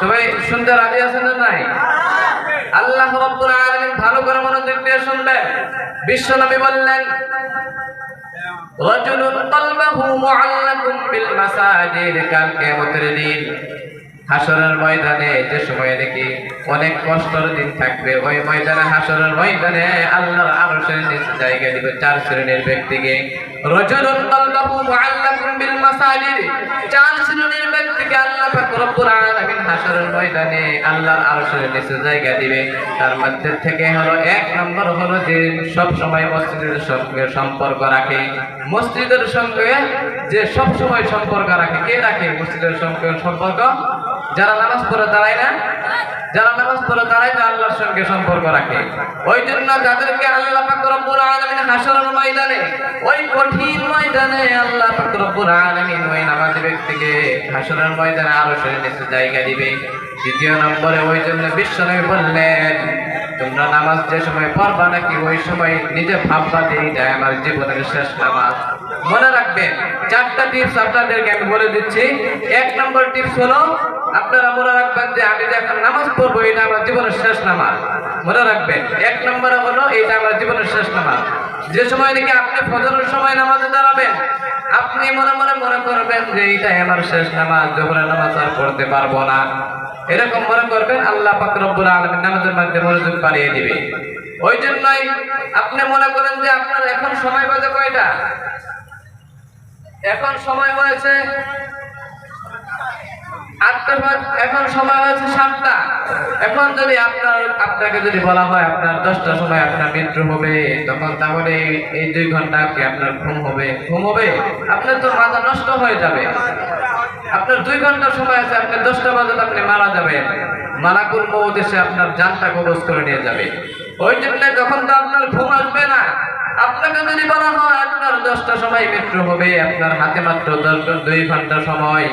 সবাই শুনতে রাজি আছেন না নাই? আল্লাহ রব্বুল আলামিন ভালো করে মনোযোগ দিয়ে শুনবেন। বিশ্বনবী বললেন, রাজুলুন কলবাহু মুআল্লাকুন বিল মাসাজিদ কাল কিয়ামতের দিন। হাসরের ময়দানে যে সময় দেখি অনেক কষ্টর দিন থাকবে, ওই ময়দানে, হাসরের ময়দানে আল্লাহর আরশের নিচে জায়গা দিবে চার শ্রেণির ব্যক্তিকে। রজুলুন কলবাহু মুআল্লাকুন বিল মাসাজিদ। চার শ্রেণির ব্যক্তিকে আল্লাহ পাক রব্বুল আলামিন হাসরের ময়দানে আল্লাহর আরশের নিচে জায়গা দিবে। তার মধ্যে থেকে হলো এক নম্বর হলো যে সব সময় মসজিদের সঙ্গে সম্পর্ক রাখে। মসজিদের সঙ্গে যে সব সময় সম্পর্ক রাখে, কে রাখে? মসজিদের সঙ্গে সম্পর্ক যারা নামাজ পড়ে দাঁড়ায় না? যারা নামাজ পড়ে দাঁড়ায় না আল্লাহর সঙ্গে সম্পর্ক রাখে। ওই জন্য যাদেরকে আল্লাহ রব্বুল আলামিন হাসরের ময়দানে, ওই কঠিন ময়দানে আল্লাহ রব্বুল আলামিন ওই নামাজি ব্যক্তিকে হাসরের ময়দানে আরও সেরে নিচে জায়গা দিবে। দ্বিতীয় নম্বরে ওই জন্য বিশ্বনবী বললেন তোমরা নামাজ যে সময় পড়বা নাকি ওই সময় নিজে ভাববা যে এটা আমার জীবনের শেষ নামাজ। মনে রাখবেন, চারটা টিপস আপনাদেরকে আমি বলে দিচ্ছি। এক নম্বর টিপস হলো, আপনারা মনে রাখবেন যে আমি যে এখন নামাজ পড়ব, এটা আমার জীবনের শেষ নামাজ। মনে রাখবেন, এক নম্বরে হলো, এটা আমার জীবনের শেষ নামাজ। যে সময় নাকি আপনি ফজরের সময় নামাজে দাঁড়াবেন, আপনি মনে মনে মনে করবেন যে এইটাই আমার শেষ নামাজ জোহরের নামাজ আর পড়তে পারব না। এরকম মনে করবেন আল্লাহ পাক রব্বুল নামাজের মধ্যে মনোযোগ বাড়িয়ে দিবে। ওই জন্যই আপনি মনে করেন যে আপনার এখন সময় বাজে কয়টা? এখন সময় হয়েছে এখন সময় হয়েছে সাতটা। এখন যদি আপনার, আপনাকে যদি বলা হয় আপনার দশটার সময় আপনার মৃত্যু হবে, তখন তাহলে এই দুই ঘণ্টা কি আপনার ঘুম হবে? ঘুম হবে? আপনার তো মাথা নষ্ট হয়ে যাবে। আপনার দুই ঘণ্টা সময় আছে আপনি দশটা বাজাতে আপনি মারা যাবেন। মালাকুল মৌত এসে আপনার জানটা কবজ করে নিয়ে যাবে। ওই জন্য তখন তো আপনার ঘুম আসবে না, আপনাকে যদি বলা হয়, আপনার দশটা সময় মৃত্যু হবে, আপনার হাতে মাত্র দশ দুই ঘণ্টা সময়।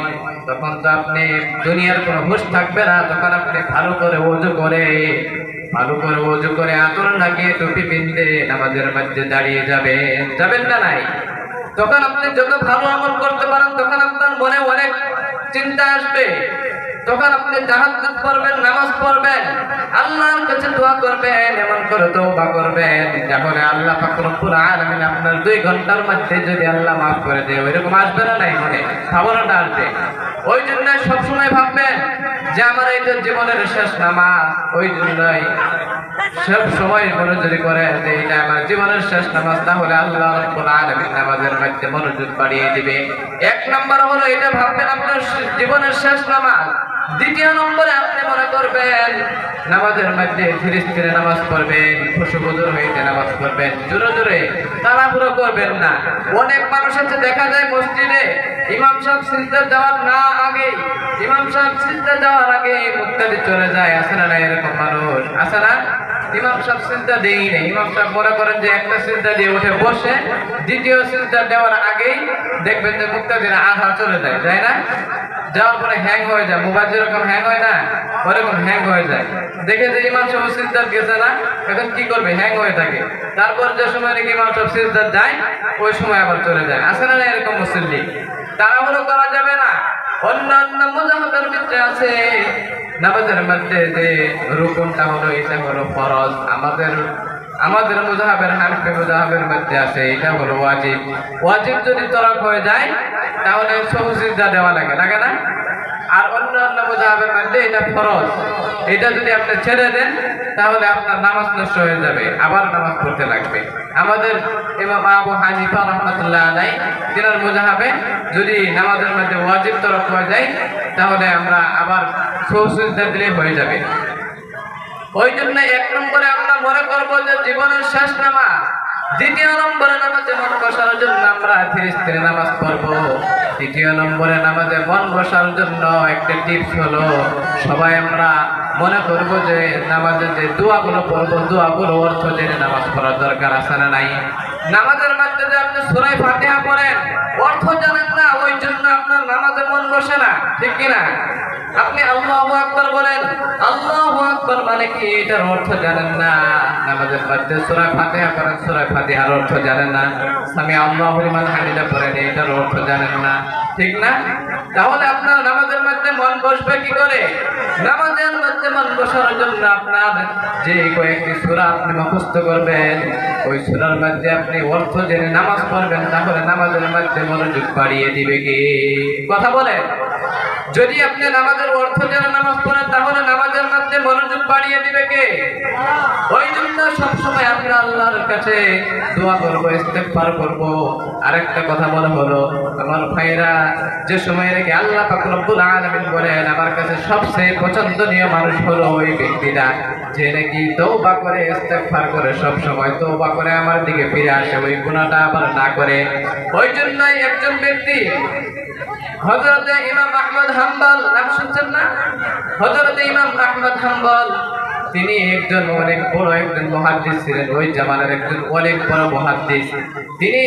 তখন তো আপনি দুনিয়ার কোনো হুশ থাকবে না তখন আপনি ভালো করে ওজু করে, ভালো করে ওজু করে আতর লাগিয়ে টুপি পিনতে আমাদের মধ্যে দাঁড়িয়ে যাবে যাবেন না নাই? তখন আপনি যত ভালো আমল করতে পারেন, তখন আপনার মনে অনেক চিন্তা আসবে। তখন আপনি জাহাজ পড়বেন, নামাজ পড়বেন, আল্লাহর কাছে দোয়া করবেন, এমন করে তওবা করবেন তাহলে আল্লাহ পাক রব্বুল আলামিন আপনার দুই ঘণ্টার মধ্যে যদি আল্লাহ মাফ করে দেয়, ওইরকম আসবে না নাই মনে? ভাবনাটা আসবে। ওই জন্য সবসময় ভাববেন যে আমার এইটা জীবনের শেষ নামাজ ওই জন্যই সব সময় মনোযোগ করে এটা আমার জীবনের শেষ নামাজ, তাহলে আল্লাহ নামাজের মধ্যে মনোযোগ বাড়িয়ে দিবে। এক নম্বর হলো এটা ভাববেন আপনার জীবনের শেষ নামাজ। দ্বিতীয় নম্বরে আপনি মনে করবেন, নামাজের মধ্যে ধীরে ধীরে নামাজ পড়বেন হইতে নামাজ পড়বেন, জোরে জোরে তাড়াহুড়ো করবেন না। অনেক মানুষ আছে, দেখা যায় মসজিদে ইমাম সাহেব সিজদা যাওয়ার না আগে ইমাম সাহেব সিজদা যাওয়ার আগে চলে যায় আসে না এরকম মানুষ? আসে না? ইমাম সাহেব চিন্তা দেই নেই। ইমাম সাহেব মনে করেন যে একটা চিন্তা দিয়ে উঠে বসে, দ্বিতীয় চিন্তা দেওয়ার আগেই দেখবেন যে মুক্তাদের আধা চলে যায়, তাই না? যাওয়ার পরে হ্যাং হয়ে যায় মোবাইল যেরকম হ্যাং হয় না, ওরকম হ্যাং হয়ে যায়। দেখে যে ইমাম সাহেব সিজদার গেছে না, এখন কি করবে? হ্যাং হয়ে থাকে। তারপর যে সময় নাকি ইমাম সাহেব সিজদার যায়, ওই সময় আবার চলে যায়। আসে না এরকম মুসল্লি? তাড়াহুড়ো করা যাবে না। অন্য অন্য মুজাহাবের ভিতরে আছে, নামাজের মধ্যে যে রুকুনটা হলো, এটা হলো ফরজ। আমাদের আমাদের মুজাহাবের হানফি মুজাহাবের মধ্যে আছে, এটা হলো ওয়াজিব। ওয়াজিব যদি তরক হয়ে যায়, তাহলে সহসিদ্ধা দেওয়া লাগে লাগে না? আর অন্য অন্য মুজাহাবের মধ্যে এটা ফরজ। এটা যদি আপনি ছেড়ে দেন, তাহলে আপনার নামাজ নষ্ট হয়ে যাবে, আবার নামাজ পড়তে লাগবে। আমাদের ইমাম আবু হানিফা রহমতুল্লাহ আলাই তিনার মুজাহাবে যদি নামাজের মধ্যে ওয়াজিব তরফ হয়ে যায়, তাহলে আমরা আবার সৌসিদ্ধা দিলে হয়ে যাবে। ওই জন্য এক নম্বরে আমরা মনে করব যে জীবনের শেষ নামাজ, দ্বিতীয় নম্বরে নামাজে মন বসার জন্য আমরা ধীরে নামাজ পড়ব। তৃতীয় নম্বরে নামাজে মন বসার জন্য একটা টিপস হলো, সবাই আমরা মনে করব যে নামাজে যে দোয়াগুলো পড়ব, দোয়াগুলো অর্থ জেনে নামাজ পড়ার দরকার আছে না নাই? নামাজের মধ্যে যে আপনি সুরাই ফাতিহা পড়েন, অর্থ জানেন জন্য আপনার নামাজে মন বসে না, ঠিক কিনা? আপনি আল্লাহ আকবর বলেন, আল্লাহ আকবর মানে কি? এটার অর্থ জানেন না। নামাজের মধ্যে সূরা ফাতিহা করেন সূরা ফাতিহার অর্থ জানেন না। আমি আল্লাহ হরিমান পড়েন, এটার অর্থ জানেন না, ঠিক না? তাহলে আপনার নামাজের মধ্যে মন বসবে কি করে? নামাজের মধ্যে মন বসার জন্য আপনার যে কয়েকটি সুরা আপনি মুখস্থ করবেন, ওই সুরার মধ্যে আপনি অর্থ জেনে নামাজ পড়বেন, তাহলে নামাজের মধ্যে মনোযোগ বাড়িয়ে দিবে কি? কথা বলেন। যদি আপনি নামাজের অর্থ জেনে নামাজ পড়েন, তাহলে নামাজের মধ্যে মনোযোগ বাড়িয়ে দিবে কে? ওই জন্য সবসময় আমরা আল্লাহর কাছে দোয়া করব, ইস্তেগফার করব। আরেকটা কথা বলা হলো, আমার ভাইরা যে সময় রেখে আল্লাহ পাক রব্বুল আলামিন বলেন, আমার কাছে সবচেয়ে পছন্দনীয় মানুষ হলো ওই ব্যক্তিটা যে নাকি তওবা করে, ইস্তেগফার করে সব সময় তওবা করে আমার দিকে ফিরে আসে, ওই গুনাহটা আবার না করে। ওই জন্যই একজন ব্যক্তি হযরত ইমাম আহমদ হাম্বল, নাম শুনছেন না? হযরত ইমাম আহমদ হাম্বল, তিনি একজন অনেক বড় একজন মহাদ্দিস ছিলেন, ওই জামানার একজন অনেক বড় মহাদ্দিস। তিনি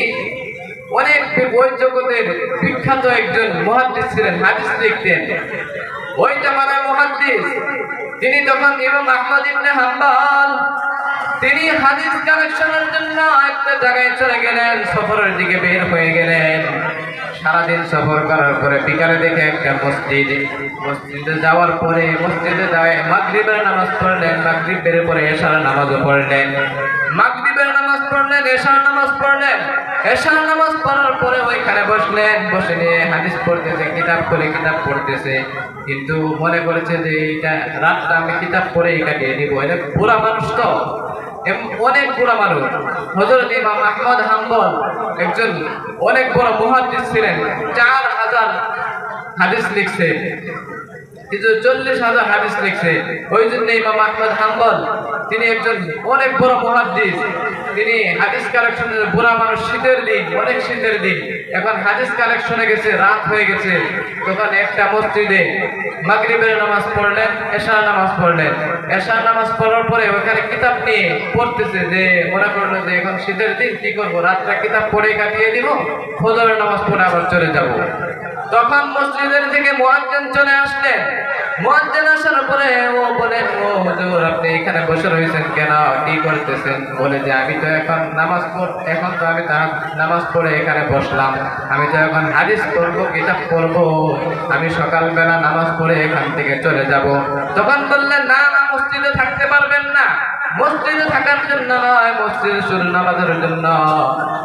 অনেক ওই জগতের বিখ্যাত একজন মহাদ্দিস ছিলেন, হাদিস লিখতেন। ওই জামানার মহাদ্দিস, তিনি তখন ইমাম আহমদ ইবনে হাম্বল, তিনি হাদিস কালেকশনের জন্য একটা জায়গায় চলে গেলেন, সফরের দিকে বের হয়ে গেলেন। সারাদিন সফর করার পরে বিকালে দেখে একটা মসজিদ, মসজিদে যাওয়ার পরে মসজিদে যায়, মাগরিবের নামাজ পড়লেন, মাগরিবের পরে এশার নামাজও পড়লেন। মাগরিবের নামাজ পড়লেন, এশার নামাজ পড়লেন। এশার নামাজ পড়ার পরে ওইখানে বসলেন, বসে নিয়ে হাদিস পড়তেছে, কিতাব করে কিতাব পড়তেছে। কিন্তু মনে করেছে যে এইটা রাতটা আমি কিতাব পড়েই কাটিয়ে দিব এটা পুরা মানুষ তো। অনেক বড় মানুষ। হজরত ইমাম আহমদ হাম্বল একজন অনেক বড় মহাদিস ছিলেন, চার হাজার হাদিস লিখছে। কিন্তু চল্লিশ হাজার হাদিস লিখছে। ওই জন্য ইমাম আহমদ হাম্বল, তিনি একজন অনেক বড় মুহাদ্দিস। তিনি হাদিস কালেকশনের বুড়া মানুষ, শীতের দিন, অনেক শীতের দিন। এখন হাদিস কালেকশনে গেছে, রাত হয়ে গেছে। তখন একটা মসজিদে মাগরিবের নামাজ পড়লেন, এশার নামাজ পড়লেন। এশার নামাজ পড়ার পরে ওখানে কিতাব নিয়ে পড়তেছে যে, মনে করল যে, এখন শীতের দিন, কি করব? রাতটা কিতাব পড়ে কাটিয়ে দিব, ফজরের নামাজ পড়ে আবার চলে যাব। তখন মসজিদের থেকে মুয়াজ্জিন চলে আসলেন। মুয়াজ্জিন আসার পরে, ও বলেন ও হুজুর, আপনি এখানে বসে রয়েছেন কেন? কি করতেছেন? বলে যে, আমি তো এখন নামাজ পড়, এখন তো আমি নামাজ পড়ে এখানে বসলাম। আমি তো এখন হাদিস পড়ব, কিতাব পড়ব। আমি সকালবেলা নামাজ পড়ে এখান থেকে চলে যাব। তখন বললেন, না না, মসজিদে থাকতে পারবেন না। মসজিদে থাকার জন্য নয়, মসজিদে শুরু নামাজের জন্য।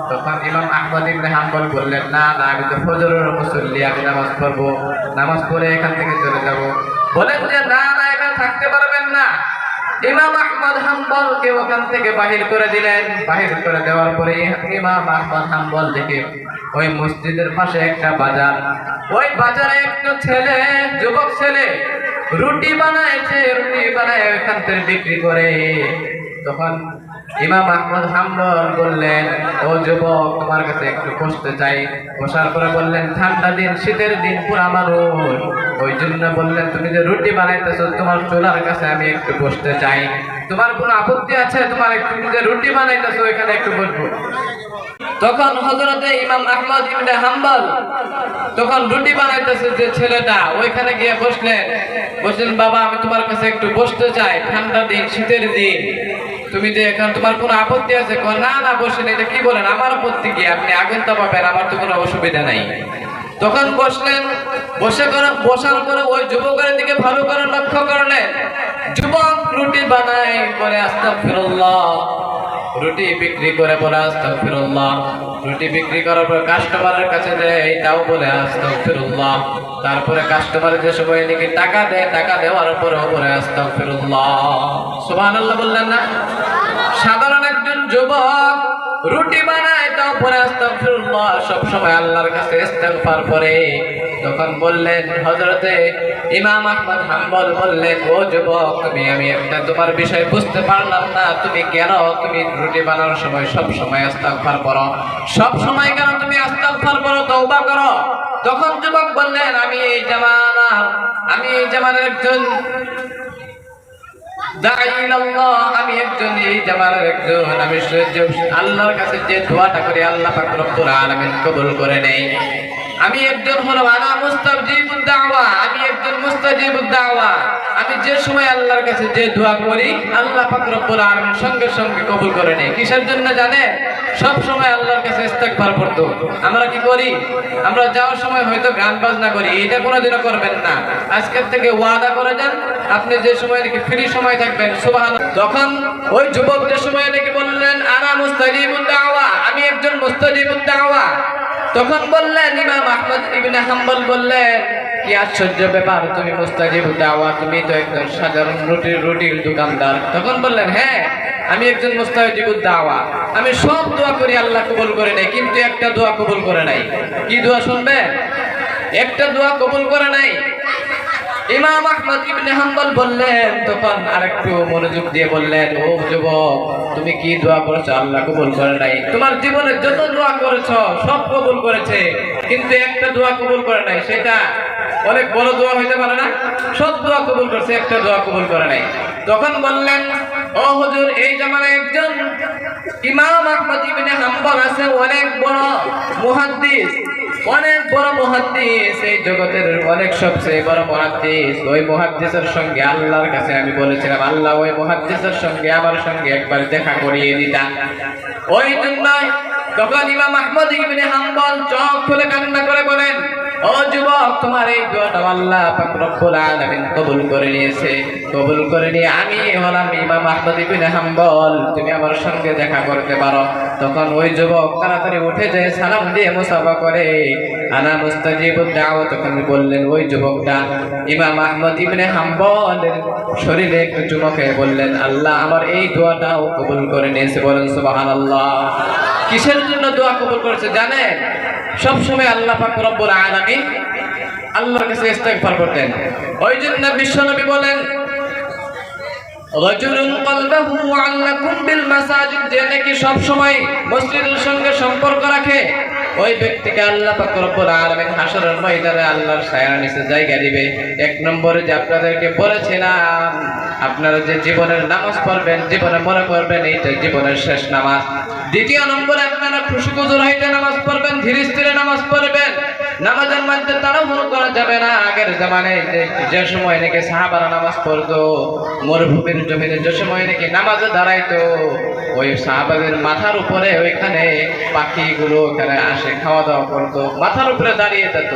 তখন ইমাম আহমদ ইবনে হাম্বল বললেন, না না, আমি তো ফজরের মুসল্লি, আমি নামাজ পড়ব। নামাজ পড়ে এখান থেকে চলে যাব। বলেন যে, না না, এখানে থাকতে পারবেন না। ইমাম আহমদ হাম্বলকে ওখান থেকে বাহির করে দিলেন। বাহির করে দেওয়ার পরে ইমাম আহমদ হাম্বল থেকে ওই মসজিদের পাশে একটা বাজার। ওই বাজারে একটা ছেলে, যুবক ছেলে রুটি বানাইছে, রুটি বানায় ওইখান থেকে বিক্রি করে। তখন ইমাম আহমদ হাম্বল বললেন, ও যুবক, তোমার কাছে একটু বসতে চাই। বসার পরে বললেন, ঠান্ডা দিন, শীতের দিন, পুরা মানুষ। ওই জন্য বললেন, তুমি যে রুটি বানাইতেছো, তোমার চুলার কাছে আমি একটু বসতে চাই। তোমার কোনো আপত্তি আছে? তোমার একটু যে রুটি বানাইতেছো, এখানে একটু বসবো। তখন হজরতে ইমাম আহমদ ইবনে হাম্বল তখন রুটি বানাইতেছে যে ছেলেটা, ওইখানে গিয়ে বসলেন। বলছেন বাবা, আমি তোমার কাছে একটু বসতে চাই, ঠান্ডা দিন, শীতের দিন। তুমি যে এখন তোমার কোনো আপত্তি আছে না না, বসেন এটা কি বলেন, আমার আপত্তি কি? আপনি আগুন তাপাবেন আমার তো কোনো অসুবিধা নাই। তখন বসলেন, বসে করে, বসার পরে ওই যুবকের দিকে ভালো করে লক্ষ্য করলেন। যুবক রুটি বানায় করে আস্তাগফিরুল্লাহ। রুটি বিক্রি করে বলে, আস্তাগফিরুল্লাহ। রুটি বিক্রি করার পর কাস্টমারের কাছে দেয় এটাও বলে, আস্তাগফিরুল্লাহ। তারপরে কাস্টমার যে সময় নাকি টাকা দেয়, টাকা দেওয়ার পরেও বলে, আস্তাগফিরুল্লাহ। সুবহানাল্লাহ বললেন না? সাধারণ একজন যুবক রুটি বানায় তাও পরে আস্তাগফিরুল্লাহ সব সময় আল্লাহর কাছে ইস্তেগফার করে। তখন বললেন হজরতে ইমাম আহমদ হাম্বল বললেন, ও যুবক তুমি আমি একটা তোমার বিষয় বুঝতে পারলাম না। তুমি কেন? তুমি রুটি বানানোর সময় সব সময় আস্তাগফার করো। সব সময় কেন তুমি আস্তাগফার করো? তওবা করো। তখন যুবক বললেন, আমি এই জামানার, আমি এই জামানার একজন আমি একজন এই জামানার একজন। আমি আল্লাহর কাছে যে দোয়াটা করি, আল্লাহ পাক রব্বুল আলামিন কবুল করে নেই আমি একজন হলো আনা মুস্তাজিবুদ দাওয়া, আমি একজন মুস্তাজিবুদ দাওয়া। আমি যে সময় আল্লাহর কাছে যে দোয়া করি, আল্লাহ পাক রব্বুল আলামিন সঙ্গে সঙ্গে কবুল করে নেয়। কিসের জন্য জানে সব সময় আল্লাহর কাছে ইস্তেগফার করতো আমরা কি করি? আমরা যাওয়ার সময় হয়তো গান বাজনা করি। এটা কোনোদিনও করবেন না। আজকের থেকে ওয়াদা করে যান। আপনি যে সময় নাকি ফ্রি সময় থাকবেন সুবহান তখন ওই যুবক যে সময় নাকি বললেন আনা মুস্তাজিবুদ দাওয়া, আমি একজন মুস্তাজিবুদ দাওয়া। তখন বললেন, ইমাম আহমদ ইবিন হাম্বল বললেন, কি আশ্চর্য ব্যাপার, তুমি মুস্তাজিব দাওয়া, তুমি তো একজন সাধারণ রুটির রুটির দোকানদার। তখন বললেন হ্যাঁ আমি একজন মুস্তাজিব দাওয়া। আমি সব দোয়া করি আল্লাহ কবুল করে নাই কিন্তু একটা দোয়া কবুল করে নাই। কি দোয়া শুনবেন একটা দোয়া কবুল করে নাই। ইমাম আহমদ ইবনে হাম্বল বললেন, তখন আরেকটু মনোযোগ দিয়ে বললেন, ও যুবক, তুমি কি দোয়া করেছ? আল্লাহ কবুল করে নাই। তোমার জীবনে যত দোয়া করেছ, সব কবুল করেছে। কিন্তু একটা দোয়া কবুল করে নাই, সেটা অনেক বড় দোয়া হইতে পারে না? সব দোয়া কবুল করছে, একটা দোয়া কবুল করে নাই। তখন বললেন, ও হুজুর, এই জামানায় একজন ইমাম আহমদ ইবনে হাম্বল আছে, অনেক বড় মুহাদ্দিস। অনেক বড় মহাদ্দিস, এই জগতের অনেক সবচেয়ে বড় মহাদ্দিস। ওই মহাদ্দিসের সঙ্গে আল্লাহর কাছে আমি বলেছিলাম, আল্লাহ, ওই মহাদ্দিসের সঙ্গে, আমার সঙ্গে একবার দেখা করিয়ে দিতা ওই জন্য তখন ইমাম আহমদ ইবনে হাম্বল চোখ খুলে কান্না করে বলেন ও যুবক, তোমার এই দোয়াটা আল্লাহ রব্বুল আলামিন কবুল করে নিয়েছে। কবুল করে নিয়ে আমি হলাম ইমাম আহমদ ইবনে হাম্বল। তুমি আমার সঙ্গে দেখা করতে পারো। তখন ওই যুবক তাড়াতাড়ি উঠে যায়, সালাম দিয়ে মুসাফা করে। আনা মুস্তাজিবুদ দাওয়া তখন বললেন, ওই যুবকটা ইমাম আহমদ ইবনে হাম্বলের শরীরে একটু চুমকে বললেন, আল্লাহ আমার এই দোয়াটাও কবুল করে নিয়েছে বলেন সুবহানাল্লাহ। কিসের জন্য দোয়া কবুল করেছে জানেন? সব সময় আল্লাহ পাক রব্বুল আল্লাহর কাছে ইস্তেগফার করতেন। ওই জন্য বিশ্বনবী বলেন, রজুলুন যে নাকি সব সময় মসজিদের সঙ্গে সম্পর্ক রাখে ওই ব্যক্তিকে আল্লাহ পাকরব্বুল আলমিন হাসরের ময়দানে আল্লাহর ছায়ার নিচে জায়গা দিবে। এক নম্বরে যে আপনাদেরকে বলেছিলাম, আপনারা যে জীবনের নামাজ পড়বেন, জীবনে মনে করবেন এইটা জীবনের শেষ নামাজ। দ্বিতীয় নম্বরে আপনারা খুশি কুজুর হইতে নামাজ পড়বেন ধীরে স্থিরে নামাজ পড়বেন। নামাজের মধ্যে তাড়াহুড়ো করা যাবে না। আগের জামানে যে সময় নাকি সাহাবারা নামাজ পড়তো, মরুভূমির জমিনে যে সময় নাকি নামাজে দাঁড়াইতো, ওই সাহাবাদের মাথার উপরে ওইখানে পাখিগুলো ওখানে আসে খাওয়া দাওয়া করতো, মাথার উপরে দাঁড়িয়ে যেত।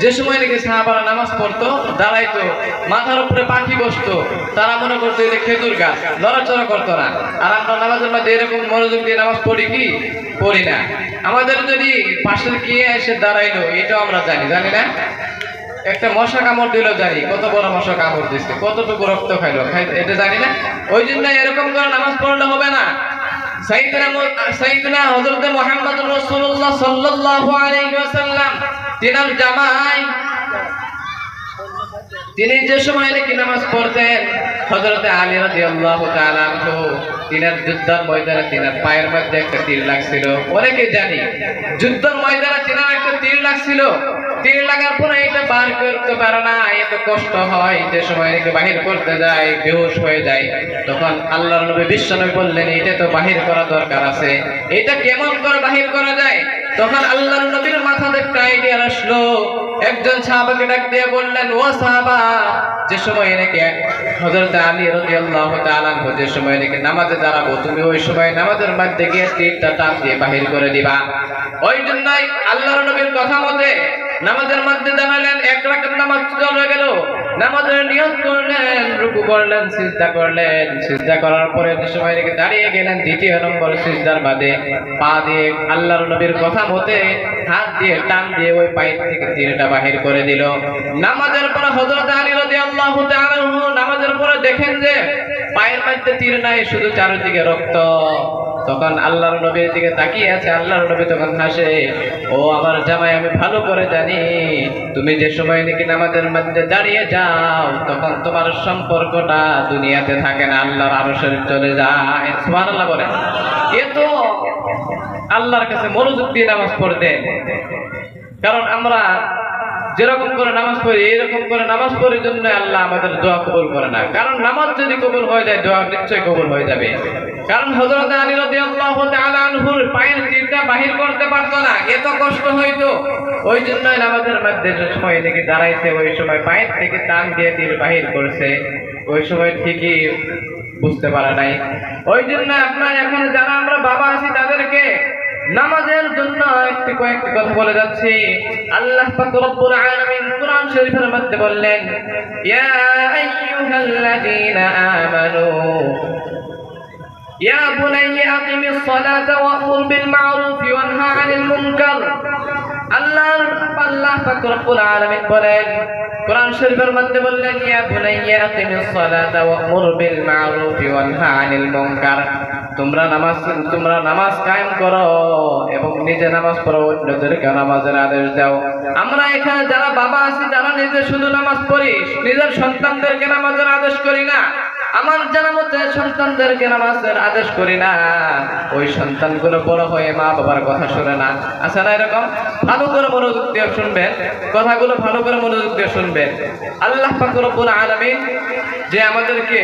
যে সময় নাকি সাহাবারা নামাজ পড়তো, দাঁড়াইতো, মাথার উপরে পাখি বসতো, তারা মনে করতো এটা খেজুর গাছ নড়াচড়া করতো না। আর আমরা নামাজের মধ্যে এরকম মনোযোগ দিয়ে নামাজ পড়ি কি? পড়ি না। আমাদের যদি পাশে গিয়ে এসে দাঁড়াইলো এটাও আমরা জানি জানি না? একটা মশা কামড় দিল জানি, কত বড় মশা কামড় দিচ্ছে কতটুকু রক্ত খাইলো, খাই এটা জানি না? ওই জন্য এরকম করে নামাজ পড়লে হবে না। তিনি যে সময় নাকি নামাজ পড়তেন হযরতে আলী তাআলা আনহু তিনার যুদ্ধের ময়দানে তিনার পায়ের মধ্যে একটা তীর লাগছিল। অনেকে জানি, যুদ্ধের ময়দানে তিনার একটা তীর লাগছিল। তীর লাগার পরে এটা বার করতে পারে না, এত কষ্ট হয় যে সময় নাকি বাহির করতে যায়, বেহুশ হয়ে যায়। তখন আল্লাহর নবী বিশ্ব নবী বললেন, এটা তো বাহির করা দরকার আছে। এটা কেমন করে বাহির করা যায়? তখন আল্লাহর নবীর মাথাতে একটা আইডিয়া আসলো একজন সাহাবাকে ডাক দিয়ে বললেন, ও সাহাবা, যে সময় এনেকে হজরত আলী রাদিয়াল্লাহু তাআলা যে সময় এনেকে নামাজে দাঁড়াবো, তুমি ওই সময় নামাজের মধ্যে গিয়ে তীরটা টান দিয়ে বাহির করে দিবা। ওই জন্যই আল্লাহর নবীর কথা মতে নামাজের মধ্যে দাঁড়ালেন, এক রাকাত নামাজ চলে গেল। নামাজের নিয়ত করলেন, রুকু করলেন, সিজদা করলেন। সিজদা করার পরে সময় নাকি দাঁড়িয়ে গেলেন, দ্বিতীয় নম্বর সিজদার বাদে পা দিয়ে আল্লাহর নবীর কথা মতে হাত দিয়ে টান দিয়ে ওই পায়ের থেকে তীরটা বাহির করে দিল। নামাজের পরে হযরত আলী রাদিয়াল্লাহু তাআলা নামাজের পরে দেখেন যে পায়ের মধ্যে তীর নাই, শুধু চারিদিকে রক্ত। তখন আল্লাহর নবীর দিকে তাকিয়ে আছে, আল্লাহর নবী তখন হাসে, ও আমার জামাই, আমি ভালো করে জানি, তুমি যে সময় নাকি নামাজের মধ্যে দাঁড়িয়ে যাও, তখন তোমার সম্পর্কটা দুনিয়াতে থাকে না, আল্লাহর আরও শরীর চলে যায়। সুবহানাল্লাহ বলে এ তো আল্লাহর কাছে মনোযোগ দিয়ে নামাজ পড়তেন। কারণ আমরা যেরকম করে নামাজ পড়ি এরকম করে নামাজ পড়ির জন্য আল্লাহ আমাদের দোয়া কবুল করে না। কারণ নামাজ যদি কবুল হয়ে যায়, দোয়া নিশ্চয়ই কবুল হয়ে যাবে। কারণ হযরত আলী রাদিয়াল্লাহু তাআলা আনহুর পায়ের তীরটা বাহির করতে পারতো না এত কষ্ট হইতো। ওই জন্য নামাজের মধ্যে যে সময় থেকে দাঁড়াইছে, ওই সময় পায়ের থেকে টান দিয়ে তীর বাহির করছে। ওই সময় ঠিকই বুঝতে পারে নাই। ওই জন্য আপনার এখন যারা আমরা বাবা আছি, তাদেরকে নামাজের জন্য একটি কয়েকটি কথা বলে যাচ্ছি আল্লাহ পাক রব্বুল আলামিন কোরআন শরীফের মধ্যে বললেন ইয়া আইয়ুহাল্লাযীনা আমানু يا بني أقم الصلاة وأمر بالمعروف وانهى عن المنكر আল্লাহ আল্লাহ পাক রব্বুল আলামিন বলেন কোরআন শরীফের মধ্যে বললেন ইয়া বুনাইয়া আকিমিস সালাতা ওয়া'মুর বিল মা'রুফ ওয়ানহা আনিল মুনকার তোমরা নামাজ তোমরা নামাজ কায়েম করো এবং নিজে নামাজ পড়ো, অন্যদেরকে নামাজের আদেশ দাও। আমরা এখানে যারা বাবা আছি, যারা নিজে শুধু নামাজ পড়ি, নিজের সন্তানদেরকে নামাজের আদেশ করি না। আমার জানা মতে সন্তানদেরকে নামাজের আদেশ করি না। ওই সন্তানগুলো বড় হয়ে মা বাবার কথা শুনে না। আছে না এরকম? ভালো করে মনোযোগ দিয়ে শুনবেন। কথাগুলো ভালো করে মনোযোগ দিয়ে শুনবেন। আল্লাহ পাক রব্বুল আলামিন যে আমাদেরকে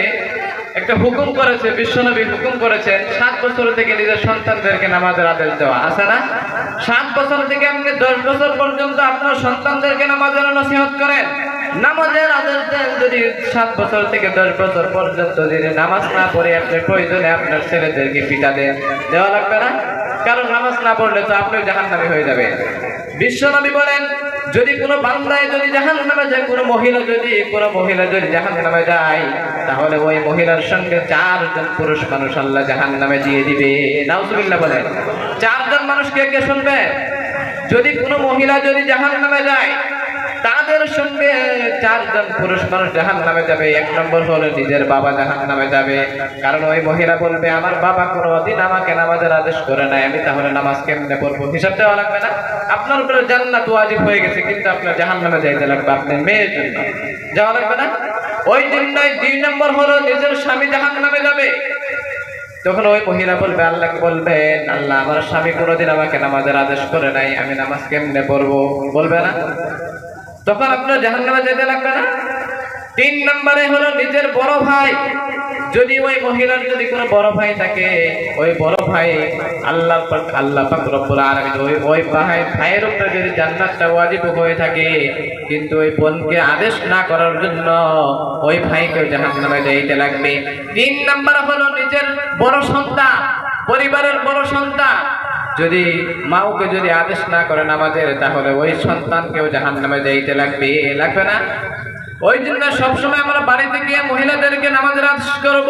একটা হুকুম করেছে বিশ্বনবী হুকুম করেছেন সাত বছর থেকে নিজের সন্তানদেরকে নামাজের আদেশ দেওয়া। আছে না? সাত বছর থেকে আপনি দশ বছর পর্যন্ত আপনার সন্তানদেরকে নামাজের নসিহত করেন। নামাজের আদেশ দেন যদি সাত বছর থেকে দশ বছর পর্যন্ত যদি নামাজ না পড়ে, আপনি প্রয়োজনে আপনার ছেলেদেরকে পিতা দেন দেওয়া লাগবে না? কারণ নামাজ না পড়লে তো আপনি জাহান্নামী হয়ে যাবে বিশ্বনবী বলেন যদি কোনো বান্দায় যদি জাহান নামে যায়, কোনো মহিলা যদি কোনো মহিলা যদি জাহান নামে যায়, তাহলে ওই মহিলার সঙ্গে চারজন পুরুষ মানুষ আল্লাহ জাহান নামে দিয়ে দিবে। নাউজুবিল্লাহ বলেন। চারজন মানুষ কে কে শুনবে? যদি কোনো মহিলা যদি জাহান নামে যায় তাদের সঙ্গে চারজন পুরুষ মানুষ জাহান নামে যাবে। এক নম্বর হলো নিজের বাবা জাহান নামে যাবে। কারণ ওই মহিলা বলবে, আমার বাবা কোনোদিন আমাকে নামাজের আদেশ করে নাই। আমি তাহলে নামাজ কেমনে পড়ব? হিসাব দেওয়া লাগবে না। আপনার উপরে জান্নাত ওয়াজিব হয়ে গেছে, কিন্তু আপনার জাহান নামে যাইতে লাগবে আপনার মেয়ের জন্য। যাওয়া লাগবে না? ওই দিন নয় দুই নম্বর হলো নিজের স্বামী জাহান নামে যাবে। তখন ওই মহিলা বলবে, আল্লাহকে বলবেন আল্লাহ, আমার স্বামী কোনোদিন আমাকে নামাজের আদেশ করে নাই। আমি নামাজ কেমনে পড়ব? বলবে না? তখন আপনার জাহান নামে যেতে লাগবে না, তিন নম্বরে হলো নিজের বড় ভাই। যদি ওই মহিলার যদি কোনো বড় ভাই থাকে, ওই বড় ভাই আল্লাহ আল্লাহ ওই ওই ভাই, ভাইয়ের উপরে যদি জান্নাতটা ওয়াজিব হয়ে থাকে, কিন্তু ওই বোনকে আদেশ না করার জন্য ওই ভাইকে জাহান্নামে যাইতে লাগবে। তিন নম্বর হলো নিজের বড় সন্তান, পরিবারের বড় সন্তান। যদি মাওকে যদি আদেশ না করে নামাজের, তাহলে ওই সন্তানকেও জাহান নামে যাইতে লাগবে। লাগবে না? ওই জন্য সবসময় আমরা বাড়িতে গিয়ে মহিলাদেরকে নামাজের আদেশ করব।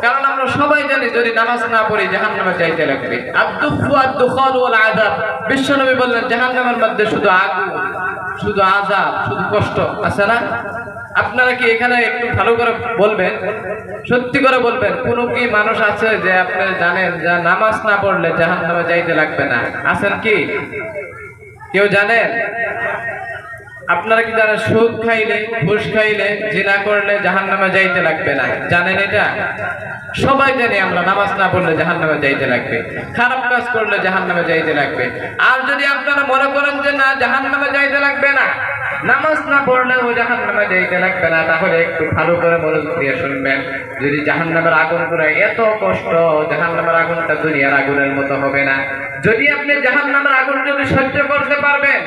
কারণ আমরা সবাই জানি যদি নামাজ না পড়ি জাহান নামে যাইতে লাগবে। আব্দুফু আব্দুখল ওয়াল আযাব। বিশ্বনবী বললেন জাহান নামের মধ্যে শুধু আগুন, শুধু আযাব, শুধু কষ্ট, আছে না? আপনারা কি এখানে একটু ভালো করে বলবেন? সত্যি করে বলবেন, কোনো কি মানুষ আছে যে আপনি জানেন যে নামাজ না পড়লে জাহান নামে যাইতে লাগবে না? আছেন কি? কেউ জানেন? আপনারা কি জানেন, সুদ খাইলে, ঘুষ খাইলে, জিনা করলে জাহান নামে যাইতে লাগবে না? জানেন এটা? সবাই জানি আমরা নামাজ না পড়লে জাহান নামে যাইতে লাগবে। খারাপ কাজ করলে জাহান নামে যাইতে লাগবে। আর যদি আপনারা মনে করেন যে না জাহান নামে যাইতে লাগবে নামাজ না পড়লে ও জাহান নামে যেতে লাগবে না। তাহলে একটু ভালো করে মনোযোগ দিয়ে শুনবেন। যদি জাহান নামের আগুন করে এত কষ্ট জাহান নামের আগুনটা দুনিয়ার আগুনের মতো হবে না। যদি আপনি জাহান নামের আগুন যদি সহ্য করতে পারবেন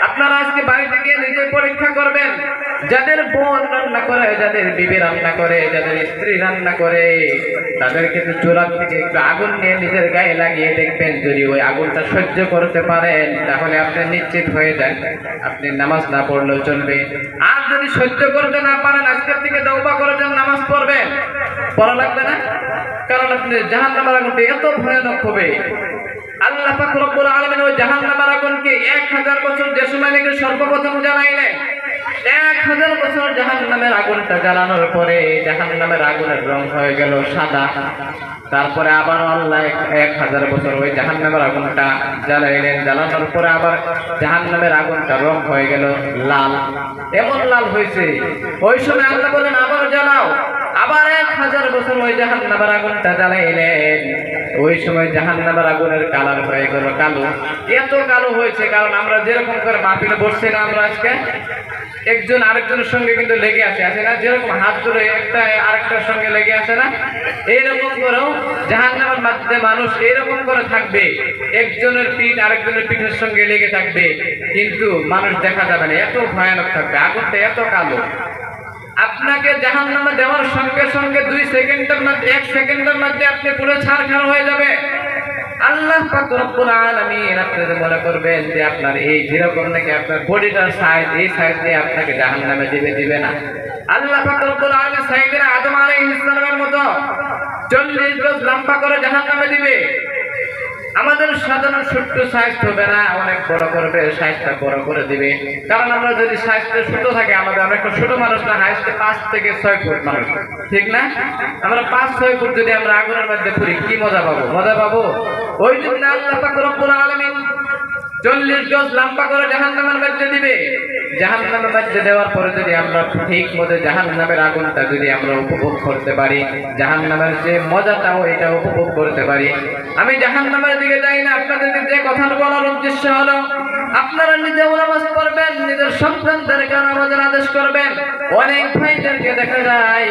আপনারা আজকে বাড়িতে গিয়ে নিজে পরীক্ষা করবেন। যাদের বোন রান্না করে, যাদের বিবি রান্না করে, যাদের স্ত্রী রান্না করে তাদেরকে একটু চোরার থেকে একটু আগুন নিয়ে নিজের গায়ে লাগিয়ে দেখবেন, যদি ওই আগুনটা সহ্য করতে পারেন, তাহলে আপনি নিশ্চিত হয়ে যান। আপনি নামাজ না পড়লেও চলবে। আর যদি সহ্য করতে না পারেন, আজকের থেকে দৌবা করে যান, নামাজ পড়বেন। পড়া লাগবে না? কারণ আপনি জাহান নামার আগুনটা এত ভয়ানক হবে আল্লাহ পাক রব্বুল আলামিন ওই জাহান্নামের আগুনকে 1000 বছর যে সময় নাকি সর্বপ্রথম জ্বালাইলেন 1000 বছর জাহান্নামের আগুনটা জ্বালানোর পরে জাহান্নামের আগুনের রং হয়ে গেল সাদা। তারপরে আবার আল্লাহ এক হাজার বছর ওই জাহান্নামের আগুনটা জ্বালাইলেন। জ্বালানোর পরে আবার জাহান্নামের আগুনটা রং হয়ে গেল লাল। এমন লাল হয়েছে। ওই সময় আল্লাহ বলেন, আবার জ্বালাও। আবার এক হাজার বছর ওই জাহান্নামের আগুনটা জ্বালাইলেন। ওই সময় জাহান্নামের আগুনের কালার হয়ে গেল কালো। এত কালো হয়েছে, কারণ আমরা যেরকম করে মাহফিলে বসছি না আমরা আজকে, একজন আরেকজনের সঙ্গে কিন্তু লেগে আছে আছে না? যেরকম হাত ধরে একটা, আরেকটার সঙ্গে লেগে আছে না? এইরকম করেও জাহান্নামের মধ্যে মানুষ এইরকম করে থাকবে। একজনের পিঠ আরেকজনের পিঠের সঙ্গে লেগে থাকবে। কিন্তু মানুষ দেখা যাবে না, এত ভয়ানক থাকবে, আগুনটা এত কালো। আপনাকে জাহান নামে দেওয়ার সঙ্গে সঙ্গে দুই সেকেন্ডের মধ্যে, এক সেকেন্ডের মধ্যে আপনি পুরো ছাড়খাড় হয়ে যাবে। আল্লাহ রব্বুল আলামিন আপনারা মনে করবেন যে আপনার এই যেরকম নাকি আপনার বডিটার সাইজ এই সাইজ দিয়ে আপনাকে জাহান নামে দিবে দিবে না। আল্লাহ রব্বুল আলামিন সাইয়েদনা আদম আলাইহিস সালামের মতো চল্লিশ গজ লম্বা করে জাহান নামে দিবে। আমাদের সাধারণ ছোট্ট হবে না অনেক বড় করবে সাইজটা বড় করে দিবে। কারণ আমরা যদি সাইজটা ছোট থাকে, আমাদের আমরা ছোট মানুষ না হাইস্টে পাঁচ থেকে ছয় ফুট মানুষ। ঠিক না? আমরা পাঁচ, ছয় ফুট যদি আমরা আগুনের মধ্যে পুরি, কি মজা পাবো? মজা পাবো? ওই জন্য আল্লাহ রব্বুল আলামিন চল্লিশ গজ লম্বা করে জাহান নামের মধ্যে দিবে। জাহান নামে মধ্যে দেওয়ার পরে যদি আমরা ঠিক মতো জাহান নামের আগুনটা যদি আমরা উপভোগ করতে পারি জাহান নামের যে মজাটাও এটা উপভোগ করতে পারি। আমি জাহান নামের দিকে যাই না আপনাদের যে কথা বলার উদ্দেশ্য হলো, আপনারা নিজে নামাজ পড়বেন, নিজের সন্তানদেরকে নামাজের আদেশ করবেন। অনেক ভাইদেরকে দেখা যায়